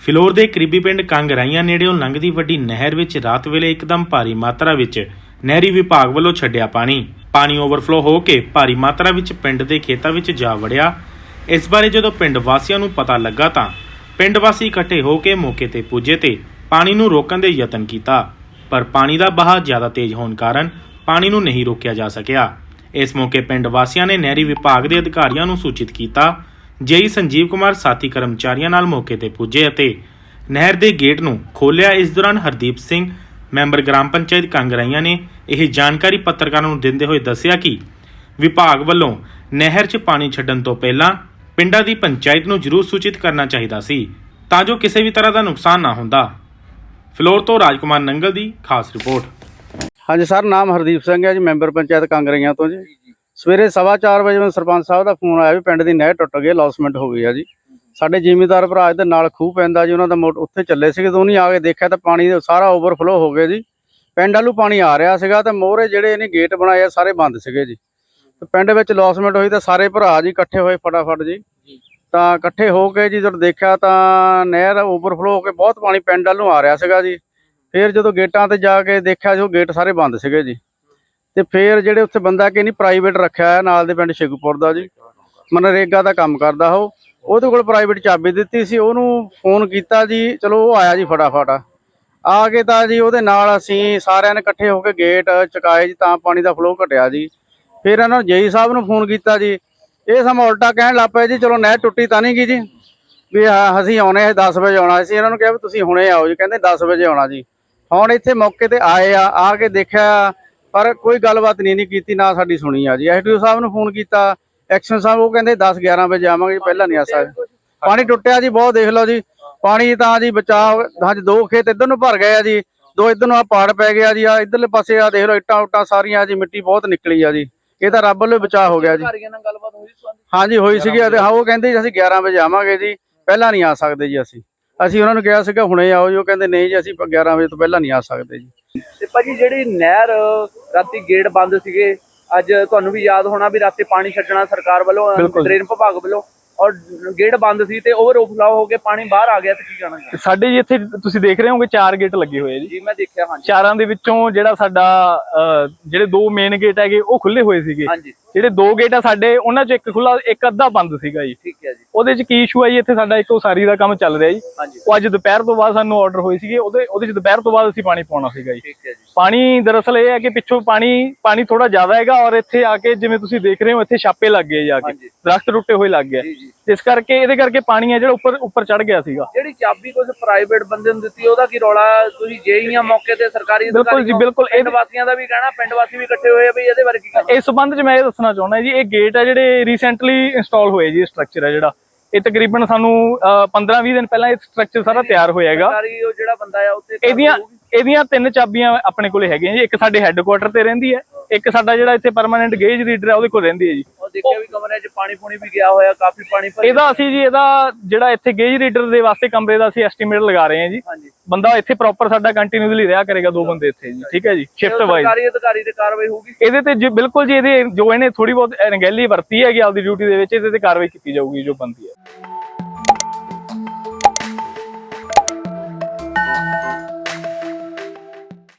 ਫਿਲੌਰ ਦੇ ਕਰੀਬੀ ਪਿੰਡ ਕੰਗ ਕੰਗਰਾਈਆਂ ਨੇੜਿਓਂ ਲੰਘਦੀ ਵੱਡੀ ਨਹਿਰ ਵਿੱਚ ਰਾਤ ਵੇਲੇ ਇੱਕਦਮ ਭਾਰੀ ਮਾਤਰਾ ਵਿੱਚ ਨਹਿਰੀ ਵਿਭਾਗ ਵੱਲੋਂ ਛੱਡਿਆ ਪਾਣੀ। ਪਾਣੀ ਓਵਰਫਲੋ ਹੋ ਕੇ ਭਾਰੀ ਮਾਤਰਾ ਵਿੱਚ ਪਿੰਡ ਦੇ ਖੇਤਾਂ ਵਿੱਚ ਜਾ ਵੜਿਆ। ਇਸ ਬਾਰੇ ਜਦੋਂ ਪਿੰਡ ਵਾਸੀਆਂ ਨੂੰ ਪਤਾ ਲੱਗਾ ਤਾਂ ਪਿੰਡ ਵਾਸੀ ਇਕੱਠੇ ਹੋ ਕੇ ਮੌਕੇ ਤੇ ਪੁੱਜੇ ਤੇ ਪਾਣੀ ਨੂੰ ਰੋਕਣ ਦੇ ਯਤਨ ਕੀਤਾ। ਪਰ ਪਾਣੀ ਦਾ ਬਹਾਅ ਜ਼ਿਆਦਾ ਤੇਜ਼ ਹੋਣ ਕਾਰਨ ਪਾਣੀ ਨੂੰ ਨਹੀਂ ਰੋਕਿਆ ਜਾ ਸਕਿਆ। ਇਸ ਮੌਕੇ ਪਿੰਡ ਵਾਸੀਆਂ ਨੇ ਨਹਿਰੀ ਵਿਭਾਗ ਦੇ ਅਧਿਕਾਰੀਆਂ ਨੂੰ ਸੂਚਿਤ ਕੀਤਾ ਜੇਈ ਸੰਜੀਵ ਕੁਮਾਰ ਸਾਥੀ ਕਰਮਚਾਰੀਆਂ ਨਾਲ ਮੌਕੇ ਤੇ ਪੁੱਜੇ ਅਤੇ ਨਹਿਰ ਦੇ ਗੇਟ ਨੂੰ ਖੋਲ੍ਹਿਆ। ਇਸ ਦੌਰਾਨ ਹਰਦੀਪ ਸਿੰਘ, ਮੈਂਬਰ ਗ੍ਰਾਮ ਪੰਚਾਇਤ ਕਾਂਗਰਾਈਆਂ ਨੇ ਇਹ ਜਾਣਕਾਰੀ ਪੱਤਰਕਾਰਾਂ ਨੂੰ ਦਿੰਦੇ ਹੋਏ ਦੱਸਿਆ ਕਿ ਵਿਭਾਗ ਵੱਲੋਂ ਨਹਿਰ 'ਚ ਪਾਣੀ ਛੱਡਣ ਤੋਂ ਪਹਿਲਾਂ ਪਿੰਡਾਂ ਦੀ ਪੰਚਾਇਤ ਨੂੰ ਜ਼ਰੂਰ ਸੂਚਿਤ ਕਰਨਾ ਚਾਹੀਦਾ ਸੀ ਤਾਂ ਜੋ ਕਿਸੇ ਵੀ ਤਰ੍ਹਾਂ ਦਾ ਨੁਕਸਾਨ ਨਾ ਹੁੰਦਾ। ਫਲੋਰ ਤੋਂ ਰਾਜਕੁਮਾਰ ਨੰਗਲ ਦੀ ਖਾਸ ਰਿਪੋਰਟ। ਹਾਂਜੀ, ਸਰ, ਨਾਮ ਹਰਦੀਪ ਸਿੰਘ ਹੈ ਜੀ, ਮੈਂਬਰ ਪੰਚਾਇਤ ਕਾਂਗਰਈਆਂ ਤੋਂ ਜੀ। ਸਵੇਰੇ ਸਵਾ ਚਾਰ ਵਜੇ ਮੈਨੂੰ ਸਰਪੰਚ ਸਾਹਿਬ ਦਾ ਫੋਨ ਆਇਆ ਵੀ ਪਿੰਡ ਦੀ ਨਹਿਰ ਟੁੱਟ ਗਈ ਲੌਸਮੈਂਟ ਹੋ ਗਈ ਆ ਜੀ। ਸਾਡੇ ਜ਼ਿਮੀਂਦਾਰ ਭਰਾ ਇਹਦੇ ਨਾਲ ਖੂਹ ਪੈਂਦਾ ਜੀ ਉਹਨਾਂ ਦਾ ਮੋਟ ਉੱਥੇ ਚੱਲੇ ਸੀਗੇ ਤਾਂ ਉਹਨੀ ਆ ਕੇ ਦੇਖਿਆ ਤਾਂ ਪਾਣੀ ਸਾਰਾ ਓਵਰਫਲੋ ਹੋ ਗਿਆ ਜੀ। ਪਿੰਡ ਵੱਲੋਂ ਪਾਣੀ ਆ ਰਿਹਾ ਸੀਗਾ ਤੇ ਮੋਹਰੇ ਜਿਹੜੇ ਇਹਨੇ ਗੇਟ ਬਣਾਏ ਆ ਸਾਰੇ ਬੰਦ ਸੀਗੇ ਜੀ। ਤੇ ਪਿੰਡ ਵਿੱਚ ਲੌਸਮੈਂਟ ਹੋਈ ਤਾਂ ਸਾਰੇ ਭਰਾ ਜੀ ਇਕੱਠੇ ਹੋਏ ਫਟਾਫਟ ਜੀ। ਤਾਂ ਇਕੱਠੇ ਹੋ ਕੇ ਜੀ ਜਦੋਂ ਦੇਖਿਆ ਤਾਂ ਨਹਿਰ ਓਵਰਫਲੋ ਹੋ ਕੇ ਬਹੁਤ ਪਾਣੀ ਪਿੰਡ ਵੱਲੋਂ ਆ ਰਿਹਾ ਸੀਗਾ ਜੀ। ਫਿਰ ਜਦੋਂ ਗੇਟਾਂ ਤੇ ਜਾ ਕੇ ਦੇਖਿਆ ਜੋ ਗੇਟ ਸਾਰੇ ਬੰਦ ਸੀਗੇ ਜੀ। ਤੇ ਫੇਰ ਜਿਹੜੇ ਉੱਥੇ ਬੰਦਾ ਕਿ ਨਹੀਂ ਪ੍ਰਾਈਵੇਟ ਰੱਖਿਆ ਹੈ ਨਾਲ ਦੇ ਪਿੰਡ ਸ਼ੇਖੂਪੁਰ ਦਾ ਜੀ। ਮਨਰੇਗਾ ਦਾ ਕੰਮ ਕਰਦਾ ਉਹ। ਉਹਦੇ ਕੋਲ ਪ੍ਰਾਈਵੇਟ ਚਾਬੀ ਦਿੱਤੀ ਸੀ, ਉਹਨੂੰ ਫੋਨ ਕੀਤਾ ਜੀ, ਚਲੋ ਉਹ ਆਇਆ ਜੀ ਫਟਾਫਟ। ਆ ਕੇ ਤਾਂ ਜੀ ਉਹਦੇ ਨਾਲ ਅਸੀਂ ਸਾਰਿਆਂ ਨੇ ਇਕੱਠੇ ਹੋ ਕੇ ਗੇਟ ਚੁਕਾਏ ਜੀ, ਤਾਂ ਪਾਣੀ ਦਾ ਫਲੋ ਘਟਿਆ ਜੀ। ਫਿਰ ਇਹਨਾਂ ਨੂੰ ਜੇਈ ਸਾਹਿਬ ਨੂੰ ਫੋਨ ਕੀਤਾ ਜੀ। ਇਹ ਸਮਾਂ ਉਲਟਾ ਕਹਿਣ ਲੱਗ ਪਏ ਜੀ, ਚਲੋ ਨਹਿਰ ਟੁੱਟੀ ਤਾਂ ਨਹੀਂ ਗਈ ਜੀ। ਵੀ ਅਸੀਂ ਆਉਣੇ ਆ 10 ਵਜੇ ਆਉਣਾ ਸੀ। ਇਹਨਾਂ ਨੂੰ ਕਿਹਾ ਵੀ ਤੁਸੀਂ ਹੁਣੇ ਆਓ ਜੀ, ਕਹਿੰਦੇ 10 ਵਜੇ ਆਉਣਾ ਜੀ। ਹੁਣ ਇੱਥੇ ਮੌਕੇ ਤੇ ਆਏ ਆ ਆ ਕੇ ਦੇਖਿਆ ਪਰ ਕੋਈ ਗੱਲਬਾਤ ਨਹੀਂ ਨਹੀਂ ਕੀਤੀ, ਨਾ ਸਾਡੀ ਸੁਣੀ ਆ ਜੀ। ਐਸਡੀਓ ਸਾਹਿਬ ਨੂੰ ਫੋਨ ਕੀਤਾ, ਐਕਸ਼ਨ ਸਾਹਿਬ ਉਹ ਕਹਿੰਦੇ 10 11 ਵਜੇ ਆਵਾਂਗੇ ਪਹਿਲਾਂ ਨਹੀਂ ਆ ਸਕਦੇ। ਪਾਣੀ ਟੁੱਟਿਆ ਜੀ, ਬਹੁਤ ਦੇਖ ਲਓ ਜੀ। ਪਾਣੀ ਤਾਂ ਜੀ ਬਚਾਅ ਹਾਂਜੀ ਦੋ ਖੇਤ ਇੱਧਰ ਨੂੰ ਭਰ ਗਏ ਆ ਜੀ, ਦੋ ਇੱਧਰ ਨੂੰ ਆ ਪਹਾੜ ਪੈ ਗਿਆ ਜੀ, ਆ ਇੱਧਰਲੇ ਪਾਸੇ ਆ ਦੇਖ ਲਓ, ਇੱਟਾਂ ਉੱਟਾਂ ਸਾਰੀਆਂ ਜੀ, ਮਿੱਟੀ ਬਹੁਤ ਨਿਕਲੀ ਆ ਜੀ। ਇਹ ਤਾਂ ਰੱਬ ਵੱਲੋਂ ਬਚਾਅ ਹੋ ਗਿਆ ਜੀ। ਹਾਂਜੀ, ਹੋਈ ਸੀਗੀ ਅਤੇ ਹਾਂ, ਉਹ ਕਹਿੰਦੇ ਜੀ ਅਸੀਂ 11 ਵਜੇ ਆਵਾਂਗੇ ਜੀ, ਪਹਿਲਾਂ ਨਹੀਂ ਆ ਸਕਦੇ ਜੀ ਅਸੀਂ। ਅਸੀਂ ਉਹਨਾਂ ਨੂੰ ਕਿਹਾ ਸੀਗਾ, ਹੁਣੇ ਆਓ ਜੀ, ਉਹ ਕਹਿੰਦੇ ਨਹੀਂ ਜੀ, ਅਸੀਂ 11 ਵਜੇ ਤੋਂ ਪਹਿਲਾਂ ਨਹੀਂ ਆ ਸਕਦੇ ਜੀ। ਤੇ ਭਾਜੀ ਜਿਹੜੀ ਨਹਿਰ ਰਾਤੀ ਗੇਟ ਬੰਦ ਸੀਗੇ। ਅੱਜ ਤੁਹਾਨੂੰ ਵੀ ਯਾਦ ਹੋਣਾ ਵੀ ਰਾਤੀ ਪਾਣੀ ਛੱਡਣਾ ਸਰਕਾਰ ਵੱਲੋਂ ਬਿਲਕੁਲ। ਡਰੇਨ ਵਿਭਾਗ ਵੱਲੋਂ। ਔਰ ਗੇਟ ਬੰਦ ਸੀ ਤੇ ਓਵਰਫਲੋ ਹੋ ਕੇ ਪਾਣੀ ਬਾਹਰ ਆ ਗਿਆ ਤੇ ਕੀ ਕਹਿਣਾ ਤੇ ਸਾਡੇ ਜੀ ਇੱਥੇ ਤੁਸੀਂ ਦੇਖ ਰਹੇ ਹੋਗੇ ਚਾਰ ਗੇਟ ਲੱਗੇ ਹੋਏ ਆ ਜੀ। ਜੀ ਮੈਂ ਦੇਖਿਆ ਹਾਂਜੀ। ਚਾਰਾਂ ਦੇ ਵਿੱਚੋਂ ਜਿਹੜਾ ਸਾਡਾ ਅਹ, ਜਿਹੜੇ ਦੋ ਮੇਨ ਗੇਟ ਹੈਗੇ ਉਹ ਖੁੱਲੇ ਹੋਏ ਸੀਗੇ। ਹਾਂਜੀ। ਜਿਹੜੇ ਦੋ ਗੇਟ ਆ ਸਾਡੇ ਉਹਨਾਂ ਚੋਂ ਇੱਕ ਖੁੱਲਾ ਇੱਕ ਅੱਧਾ ਬੰਦ ਸੀਗਾ ਜੀ। ਠੀਕ ਹੈ ਜੀ। ਉਹਦੇ ਚ ਕੀ ਇਸ਼ੂ ਆ ਜੀ ਇੱਥੇ ਸਾਡਾ ਇੱਕ ਉਸਾਰੀ ਦਾ ਕੰਮ ਚੱਲ ਰਿਹਾ ਜੀ। ਉਹ ਅੱਜ ਦੁਪਹਿਰ ਤੋਂ ਬਾਅਦ ਸਾਨੂੰ ਆਰਡਰ ਹੋਏ ਸੀਗੇ। ਉਹਦੇ ਉਹਦੇ ਚ ਦੁਪਹਿਰ ਤੋਂ ਬਾਅਦ ਅਸੀਂ ਪਾਣੀ ਪਾਉਣਾ ਸੀਗਾ ਜੀ। ਪਾਣੀ ਦਰਅਸਲ ਇਹ ਹੈ ਕਿ ਪਿੱਛੋਂ ਪਾਣੀ ਪਾਣੀ ਥੋੜਾ ਜ਼ਿਆਦਾ ਹੈਗਾ ਔਰ ਇੱਥੇ ਆ ਕੇ ਜਿਵੇਂ ਤੁਸੀਂ ਦੇਖ ਰਹੇ ਹੋ ਇੱਥੇ ਛਾਪੇ ਲੱਗ ਗਏ ਜਾ ਕੇ। ਦਰਖਤ ਟੁੱਟੇ ਹੋਏ ਲੱਗ ਗਏ। ਇਸ ਕਰਕੇ ਇਹਦੇ ਕਰਕੇ ਪਾਣੀ ਹੈ ਜਿਹੜਾ ਉੱਪਰ ਉੱਪਰ ਚੜ ਗਿਆ ਸੀਗਾ ਜਿਹੜੀ ਚਾਬੀ ਕੁਝ ਪ੍ਰਾਈਵੇਟ ਬੰਦੇ ਨੂੰ ਦਿੱਤੀ ਉਹਦਾ ਕੀ ਰੌਲਾ ਤੁਸੀਂ ਜੇਈਆਂ ਮੌਕੇ ਤੇ ਸਰਕਾਰੀ ਬਿਲਕੁਲ ਜੀ। ਬਿਲਕੁਲ। ਪਿੰਡ ਵਾਸੀਆਂ ਦਾ ਵੀ ਕਹਿਣਾ ਪਿੰਡ ਵਾਸੀ ਵੀ ਇਕੱਠੇ ਹੋਏ ਆ ਵੀ ਇਹਦੇ ਬਾਰੇ ਕੀ ਕਹਿਣਾ ਇਸ ਸੰਬੰਧ ਚ ਮੈਂ ਇਹ ਦੱਸਣਾ ਚਾਹੁੰਦਾ ਜੀ ਇਹ ਗੇਟ ਹੈ ਜਿਹੜੇ ਰੀਸੈਂਟਲੀ ਇੰਸਟਾਲ ਹੋਏ ਜੀ ਸਟਰਕਚਰ ਹੈ ਜਿਹੜਾ ਇਹ ਤਕਰੀਬਨ ਸਾਨੂੰ 15-20 ਦਿਨ ਪਹਿਲਾਂ ਇਹ ਸਟਰਕਚਰ ਸਾਰਾ ਤਿਆਰ ਹੋਇਆ ਹੈਗਾ ਸਰਕਾਰੀ ਉਹ ਜਿਹੜਾ ਬੰਦਾ ਆ ਉੱਤੇ ਇਹਦੀਆਂ ਇਹਦੀਆਂ ਤਿੰਨ ਚਾਬੀਆਂ ਆਪਣੇ ਕੋਲੇ ਹੈਗੀਆਂ ਜੀ। ਇੱਕ ਸਾਡੇ ਹੈੱਡਕੁਆਟਰ ਤੇ ਰਹਿੰਦੀ ਹੈ ਇੱਕ ਸਾਡਾ ਜਿਹੜਾ ਇੱਥੇ ਪਰਮਾਨੈਂਟ ਗੇਜ ਰੀਡਰ ਹੈ ਉਹਦੇ ਕੋਲ ਰਹਿੰਦੀ ਹੈ ਜੀ। ਇਹਦਾ ਅਸੀਂ ਜੀ ਇਹਦਾ ਜਿਹੜਾ ਇੱਥੇ ਗੇਜ ਰੀਡਰ ਦੇ ਵਾਸਤੇ ਕਮਰੇ ਦਾ ਅਸੀਂ ਐਸਟੀਮੇਟ ਲਗਾ ਰਹੇ ਹਾਂ ਜੀ। ਬੰਦਾ ਇੱਥੇ ਪ੍ਰੋਪਰ ਸਾਡਾ ਕੰਟੀਨਿਊਸਲੀ ਰਿਹਾ ਕਰੇਗਾ ਦੋ ਬੰਦੇ ਇੱਥੇ ਜੀ ਠੀਕ ਹੈ ਜੀ ਸ਼ਿਫਟ ਵਾਈਜ਼ ਸਰਕਾਰੀ ਅਧਿਕਾਰੀ ਤੇ ਕਾਰਵਾਈ ਹੋਊਗੀ? ਇਹਦੇ ਤੇ ਜੀ ਬਿਲਕੁਲ ਜੀ ਇਹਦੇ ਜੋ ਇਹਨੇ ਥੋੜੀ ਬਹੁਤ ਰੰਗੈਲੀ ਵਰਤੀ ਹੈਗੀ ਆਪਦੀ ਡਿਊਟੀ ਦੇ ਵਿੱਚ ਇਹਦੇ ਤੇ ਕਾਰਵਾਈ ਕੀਤੀ ਜਾਊਗੀ ਜੋ ਬੰਦੀ ਹੈ।